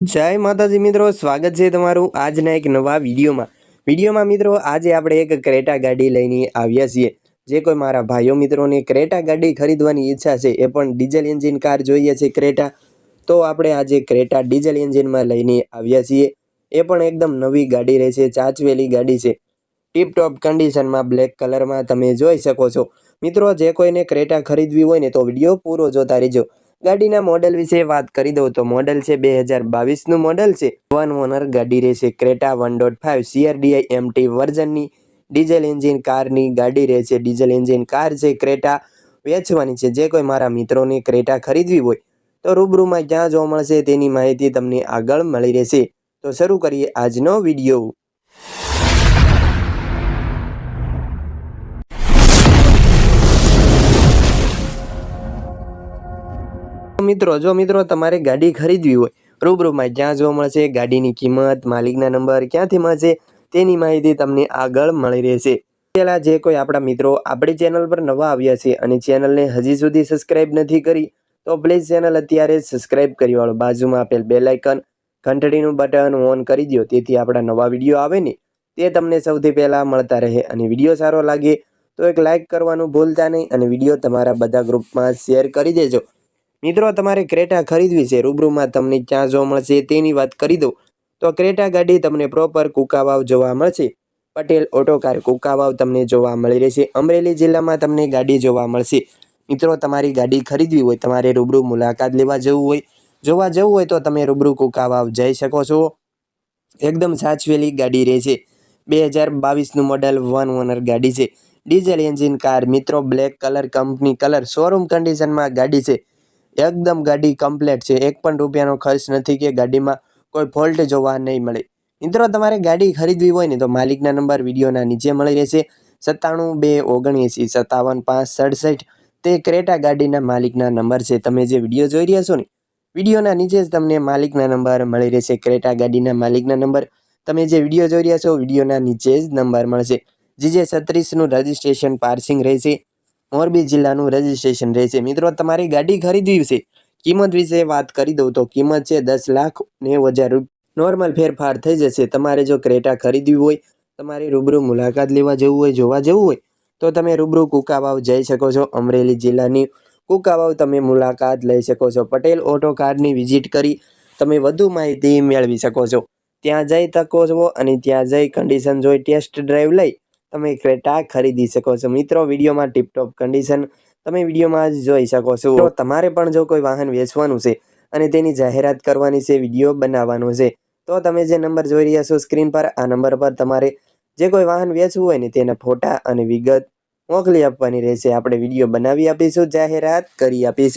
જય માતાજી મિત્રો, સ્વાગત છે તમારું આજના એક નવા વિડીયોમાં. વિડીયોમાં મિત્રો, આજે આપણે એક ક્રેટા ગાડી લઈને આવ્યા છીએ. જે કોઈ મારા ભાઈઓ મિત્રોને ક્રેટા ગાડી ખરીદવાની ઈચ્છા છે, એ પણ ડીઝલ એન્જિન કાર જોઈએ છે ક્રેટા. તો આપણે આજે ક્રેટા ડીઝલ એન્જિનમાં લઈને આવ્યા છીએ. એ પણ એકદમ નવી ગાડી રહેશે, ચાચવેલી ગાડી છે. ટીપટોપ કન્ડિશનમાં બ્લેક કલરમાં તમે જોઈ શકો છો. મિત્રો, જે કોઈને ક્રેટા ખરીદવી હોય ને તો વીડિયો પૂરો જોતા રહેજો. ગાડીના મોડેલ વિશે વાત કરી દઉં તો મોડેલ છે બે હજાર બાવીસનું મોડેલ છે. વન ઓનર ગાડી રહેશે Creta one dot five CRDI MT વર્ઝનની. Diesel engine કારની ગાડી રહેશે. ડીઝલ એન્જિન કાર છે ક્રેટા વેચવાની છે. જે કોઈ મારા મિત્રોને ક્રેટા ખરીદવી હોય તો રૂબરૂમાં ક્યાં જોવા મળશે તેની માહિતી તમને આગળ મળી રહેશે. તો શરૂ કરીએ આજનો વીડિયો. મિત્રો, જો મિત્રો તમારે ગાડી ખરીદવી હોય, રૂબરૂમાં જ્યાં જોવા મળશે ગાડીની કિંમત, માલિકના નંબર, ક્યાંથી મળશે તેની માહિતી તમને આગળ મળી રહેશે. પહેલાં જે કોઈ આપણા મિત્રો આપણી ચેનલ પર નવા આવ્યા છે અને ચેનલને હજી સુધી સબસ્ક્રાઇબ નથી કરી, તો પ્લીઝ ચેનલ અત્યારે સબસ્ક્રાઇબ કરી વાળો, બાજુમાં આપેલ બેલ આઇકન ઘંટડીનું બટન ઓન કરી દો તેથી આપણા નવા વીડિયો આવે ને, તે તમને સૌથી પહેલાં મળતા રહે અને વીડિયો સારો લાગે, તો એક લાઇક કરવાનું ભૂલતા નહીં અને વીડિયો તમારા બધા ગ્રુપમાં શેર કરી દેજો. મિત્રો, તમારે ક્રેટા ખરીદવી છે. રૂબરૂમાં તમને ક્યાં જોવા મળશે તેની વાત કરી દઉં. તો ક્રેટા ગાડી તમને પ્રોપર કુકાવાવ જોવા મળશે. પટેલ ઓટોકાર કુકાવાવ તમને જોવા મળી રહેશે. અમરેલી જિલ્લામાં તમને ગાડી જોવા મળશે. મિત્રો, તમારી ગાડી ખરીદવી હોય, તમારે રૂબરૂ મુલાકાત લેવા જવું હોય, જોવા જવું હોય તો તમે રૂબરૂ કુકાવાવ જઈ શકો છો. એકદમ સાચવેલી ગાડી રહેશે બે હજાર બાવીસનું મોડલ વન ઓનર ગાડી છે. ડીઝલ એન્જિન કાર મિત્રો black colour company colour showroom કન્ડિશનમાં ગાડી છે. એકદમ ગાડી કમ્પ્લેટ છે. એક પણ રૂપિયાનો ખર્ચ નથી કે ગાડીમાં કોઈ ફોલ્ટ જોવા નહીં મળે. મિત્રો, તમારે ગાડી ખરીદવી હોય ને તો માલિકના નંબર વિડીયોના નીચે મળી રહેશે. સત્તાણું બે ઓગણએંસી સત્તાવન પાંચ સડસઠ તે ક્રેટા ગાડીના માલિકના નંબર છે. તમે જે વીડિયો જોઈ રહ્યા છો ને, વિડીયોના નીચે જ તમને માલિકના નંબર મળી રહેશે. ક્રેટા ગાડીના માલિકના નંબર તમે જે વીડિયો જોઈ રહ્યા છો, વિડીયોના નીચે જ નંબર મળશે. જીજે છત્રીસનું રજિસ્ટ્રેશન પાર્સિંગ રહેશે. મોરબી જિલ્લાનું રજિસ્ટ્રેશન રહેશે. મિત્રો, તમારી ગાડી ખરીદવી છે કિંમત વિશે વાત કરી દઉં તો કિંમત છે દસ લાખ નેવું હજાર નોર્મલ ફેરફાર થઈ જશે. તમારે જો ક્રેટા ખરીદવી હોય, તમારે રૂબરૂ મુલાકાત લેવા જવું હોય, જોવા જવું હોય, તો તમે રૂબરૂ કુકાવાવ જઈ શકો છો. અમરેલી જિલ્લાની કુકાવાવ તમે મુલાકાત લઈ શકો છો. પટેલ ઓટો કારની વિઝિટ કરી તમે વધુ માહિતી મેળવી શકો છો. ત્યાં જઈ શકો છો અને ત્યાં જઈ કન્ડિશન જોઈ ટેસ્ટ ડ્રાઈવ લઈ તમે ક્રેટા ખરીદી શકો છો. મિત્રો વિડીયોમાં ટીપટોપ કન્ડિશન તમે વિડીયોમાં જ જોઈ શકો છો. તો તમારે પણ જો કોઈ વાહન વેચવાનું છે અને તેની જાહેરાત કરવાની છે વીડિયો બનાવવાનો છે તો તમે જે નંબર જોઈ રહ્યા છો સ્ક્રીન પર આ નંબર પર તમારે જે કોઈ વાહન વેચવું હોય ને તેના ફોટા અને વિગત મોકલી આપવાની રહેશે. આપણે વીડિયો બનાવી આપીશું જાહેરાત કરી આપીશું.